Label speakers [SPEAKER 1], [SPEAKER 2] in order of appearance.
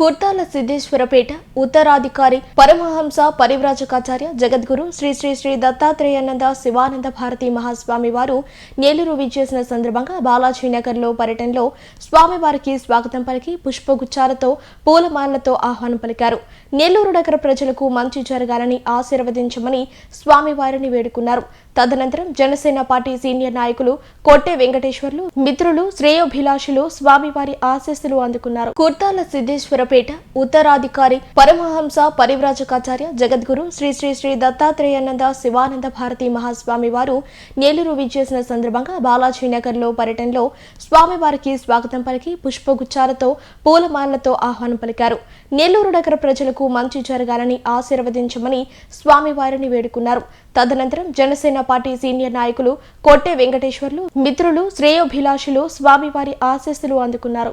[SPEAKER 1] కుర్తాల సిద్ధేశ్వరపేట ఉత్తరాధికారి పరమహంస పరివ్రాజకాచార్య జగద్గురు శ్రీ శ్రీ శ్రీ దత్తాత్రేయానంద శివానంద భారతి మహాస్వామి వారు నేలూరు విచ్చేసిన సందర్భంగా బాలాజీ నగర్లో పర్యటనలో స్వామివారికి స్వాగతం పలికి పుష్పగుచ్చాలతో పూలమాలతో ఆహ్వానం పలికారు. నెల్లూరు నగర ప్రజలకు మంచి జరగాలని ఆశీర్వదించమని స్వామివారిని వేడుకున్నారు. తదనంతరం జనసేన పార్టీ సీనియర్ నాయకులు కొట్టే వెంకటేశ్వర్లు మిత్రులు శ్రేయోభిలాషులు స్వామివారి ఆశీస్సులు అందుకున్నారు. కుర్తాల సిద్ధేశ్వరపేట ఉత్తరాధికారి పరమహంస పరివ్రాజకాచార్య జగద్గురు శ్రీ శ్రీ శ్రీ దత్తాత్రేయానంద శివానంద భారతి మహాస్వామి వారు నేలూరు విచ్చేసిన సందర్భంగా బాలాజీ నగర్లో పర్యటనలో స్వామివారికి స్వాగతం పలికి పుష్పగుచ్చాలతో పూలమాలతో ఆహ్వానం పలికారు. నెల్లూరు నగర ప్రజలకు మంచి జరగాలని ఆశీర్వదించమని స్వామివారిని వేడుకున్నారు. తదనంతరం జనసేన పార్టీ సీనియర్ నాయకులు కొట్టే వెంకటేశ్వర్లు మిత్రులు శ్రేయోభిలాషులు స్వామివారి ఆశీస్సులు అందుకున్నారు.